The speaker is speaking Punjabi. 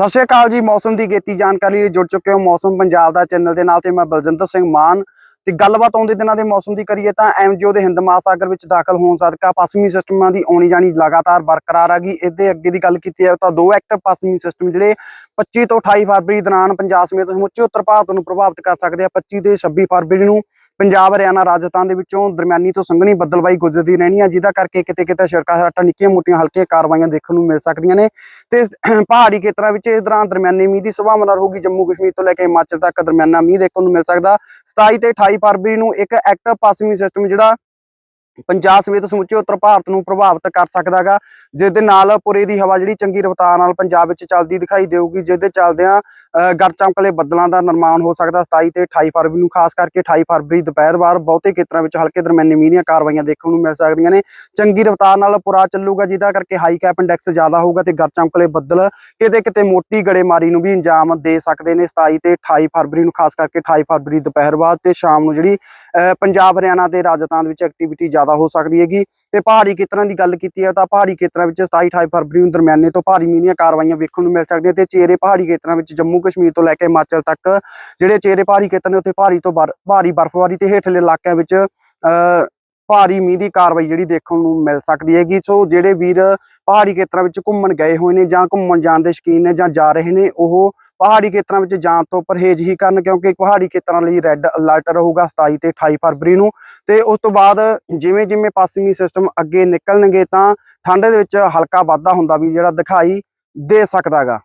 ਸਤਿ ਸ਼੍ਰੀ ਅਕਾਲ ਜੀ, ਮੌਸਮ ਦੀ ਗੇਤੀ ਜਾਣਕਾਰੀ ਲਈ ਜੁੜ ਚੁੱਕੇ ਹੋ ਮੌਸਮ ਪੰਜਾਬ ਦਾ ਚੈਨਲ ਦੇ ਨਾਲ ਤੇ ਮੈਂ ਬਲਜਿੰਦਰ ਸਿੰਘ ਮਾਨ। ਤੇ ਗੱਲਬਾਤ ਆਉਂਦੇ ਦਿਨਾਂ ਦੇ ਮੌਸਮ ਦੀ ਕਰੀਏ ਤਾਂ ਐਮਜੀਓ ਦੇ ਹਿੰਦ ਮਹਾਸਾਗਰ ਵਿੱਚ ਦਾਖਲ ਹੋਣ ਸਦਕਾ ਪੱਛਮੀ ਸਿਸਟਮਾਂ ਦੀ ਆਉਣੀ ਜਾਣੀ ਲਗਾਤਾਰ ਬਰਕਰਾਰ ਆ ਗਈ। ਇਹਦੇ ਅੱਗੇ ਦੀ ਗੱਲ ਕੀਤੀ ਹੈ ਤਾਂ ਦੋ ਐਕਟਿਵ ਪੱਛਮੀ ਸਿਸਟਮ ਜਿਹੜੇ 25 ਤੋਂ 28 ਫਰਵਰੀ ਦੌਰਾਨ ਪੰਜਾਬ ਸਮੇਤ ਸਮੁੱਚੇ ਉੱਤਰ ਭਾਰਤ ਨੂੰ ਪ੍ਰਭਾਵਿਤ ਕਰ ਸਕਦੇ ਆ। 25 ਤੇ 26 ਫਰਵਰੀ ਨੂੰ ਪੰਜਾਬ, ਹਰਿਆਣਾ, ਰਾਜਸਥਾਨ ਦੇ ਵਿੱਚੋਂ ਦਰਮਿਆਨੀ ਤੋਂ ਸੰਘਣੀ ਬੱਦਲਬਾਈ ਗੁਜ਼ਰਦੀ ਰਹਿਣੀ ਆ, ਜਿਹਦਾ ਕਰਕੇ ਕਿਤੇ ਕਿਤੇ ਸੜਕਾਂ ਸਰਾਟਾਂ ਨਿੱਕੀਆਂ ਮੋਟੀਆਂ ਹਲਕੀਆਂ ਕਾਰਵਾਈਆਂ ਦੇਖਣ ਨੂੰ ਮਿਲ ਸਕਦੀਆਂ ਨੇ। ਤੇ ਪਹਾੜੀ ਖੇਤਰਾਂ ਵਿੱਚ ਇਸ ਦੌਰਾਨ ਦਰਮਿਆਨੀ ਮੀਂਹ ਦੀ ਸੰਭਾਵਨਾ ਰਹੂਗੀ। ਜੰਮੂ ਕਸ਼ਮੀਰ ਤੋਂ ਲੈ ਕੇ ਹਿਮਾਚਲ ਤੱਕ ਦਰਮਿਆਨਾ ਮੀਂਹ ਦੇਖਣ ਨੂੰ ਮਿਲ ਸਕਦਾ। 27 ਤੇ 28 ਫਰਵਰੀ ਨੂੰ ਇੱਕ ਐਕਟ ਪਾਸਿੰਗ ਸਿਸਟਮ ਜਿਹੜਾ ਪੰਜਾਬ ਸਮੇਤ ਸਮੁੱਚੇ ਉੱਤਰ ਭਾਰਤ ਨੂੰ ਪ੍ਰਭਾਵਿਤ ਕਰ ਸਕਦਾਗਾ ਜਿਸ ਦੇ ਨਾਲ ਪੁਰੇ ਦੀ ਹਵਾ ਜਿਹੜੀ ਚੰਗੀ ਰਫ਼ਤਾਰ ਨਾਲ ਪੰਜਾਬ ਵਿੱਚ ਚੱਲਦੀ ਦਿਖਾਈ ਦੇਊਗੀ ਜਿਸ ਦੇ ਚੱਲਦਿਆਂ ਅ, ਚਮਕਲੇ ਬੱਦਲਾਂ ਦਾ ਨਿਰਮਾਣ ਹੋ ਸਕਦਾ 27 ਤੇ 28 ਫਰਵਰੀ ਨੂੰ ਖਾਸ ਕਰਕੇ 28 ਫਰਵਰੀ ਦੁਪਹਿਰ ਬਾਅਦ ਬਹੁਤੇ ਖੇਤਰਾਂ ਵਿੱਚ ਹਲਕੇ ਦਰਮਿਆਨੇ ਮੀਂਹ ਦੀਆਂ ਕਾਰਵਾਈਆਂ ਦੇਖਣ ਨੂੰ ਮਿਲ ਸਕਦੀਆਂ ਨੇ। ਚੰਗੀ ਰਫ਼ਤਾਰ ਨਾਲ ਪੁਰਾ ਚੱਲੂਗਾ ਜਿਹਦਾ ਕਰਕੇ ਹਾਈ ਕੈਪ ਇੰਡੈਕਸ ਜ਼ਿਆਦਾ ਹੋਊਗਾ ਤੇ ਗਰਜ ਚਮਕਲੇ ਬੱਦਲ ਕਿਤੇ ਕਿਤੇ ਮੋਟੀ ਗੜੇਮਾਰੀ ਨੂੰ ਵੀ ਅੰਜਾਮ ਦੇ ਸਕਦੇ ਨੇ। 27 ਤੇ 28 ਫਰਵਰੀ ਨੂੰ ਖਾਸ ਕਰਕੇ 28 ਫਰਵਰੀ ਦੁਪਹਿਰ ਬਾਅਦ ਤੇ ਸ਼ਾਮ ਨੂੰ ਜਿਹੜੀ ਅਹ ਪੰਜਾਬ ਹਰਿਆਣਾ ਤੇ ਰਾਜਸਥਾਨ ਵਿੱਚ ਐਕਟੀਵਿਟੀ ਜ਼ਿਆਦਾ ਹੋ ਸਕਦੀ ਹੈਗੀ ਤੇ ਪਹਾੜੀ ਖੇਤਰਾਂ ਦੀ ਗੱਲ ਕੀਤੀ ਹੈ ਤਾਂ ਪਹਾੜੀ ਖੇਤਰਾਂ ਵਿੱਚ 27 28 ਫਰਵਰੀ ਨੂੰ ਦਰਮਿਆਨੇ ਤੋਂ ਭਾਰੀ ਮੀਂਹ ਦੀਆਂ ਕਾਰਵਾਈਆਂ ਵੇਖਣ ਨੂੰ ਮਿਲ ਸਕਦੀਆਂ ਤੇ ਚਿਹਰੇ ਪਹਾੜੀ ਖੇਤਰਾਂ ਵਿੱਚ ਜੰਮੂ ਕਸ਼ਮੀਰ ਤੋਂ ਲੈ ਕੇ ਹਿਮਾਚਲ ਤੱਕ ਜਿਹੜੇ ਚਿਹਰੇ ਪਹਾੜੀ ਖੇਤਰ ਨੇ ਉੱਥੇ ਭਾਰੀ ਤੋਂ ਬਰ- ਭਾਰੀ ਬਰਫ਼ਬਾਰੀ ਤੇ ਹੇਠਲੇ ਇਲਾਕਿਆਂ ਵਿੱਚ, ਅਹ ਭਾਰੀ ਮੀਂਹ ਦੀ ਕਾਰਵਾਈ ਜਿਹੜੀ ਦੇਖਣ ਨੂੰ ਮਿਲ ਸਕਦੀ ਹੈਗੀ। ਸੋ ਜਿਹੜੇ ਵੀਰ ਪਹਾੜੀ ਖੇਤਰਾਂ ਵਿੱਚ ਘੁੰਮਣ ਗਏ ਹੋਏ ਨੇ ਜਾਂ ਘੁੰਮਣ ਜਾਣ ਦੇ ਸ਼ੌਕੀਨ ਨੇ ਜਾਂ ਜਾ ਰਹੇ ਨੇ, ਉਹ ਪਹਾੜੀ ਖੇਤਰਾਂ ਵਿੱਚ ਜਾਣ ਤੋਂ ਪਰਹੇਜ਼ ਹੀ ਕਰਨ ਕਿਉਂਕਿ ਪਹਾੜੀ ਖੇਤਰਾਂ ਲਈ ਰੈੱਡ ਅਲਰਟ ਰਹੂਗਾ 27 ਤੇ 28 ਫਰਵਰੀ ਨੂੰ। ਤੇ ਉਸ ਤੋਂ ਬਾਅਦ ਜਿਵੇਂ ਜਿਵੇਂ ਪੱਛਮੀ ਸਿਸਟਮ ਅੱਗੇ ਨਿਕਲਣਗੇ ਤਾਂ ਠੰਡ ਦੇ ਵਿੱਚ ਹਲਕਾ ਵਾਧਾ ਹੁੰਦਾ ਵੀ ਜਿਹੜਾ ਦਿਖਾਈ ਦੇ ਸਕਦਾਗਾ।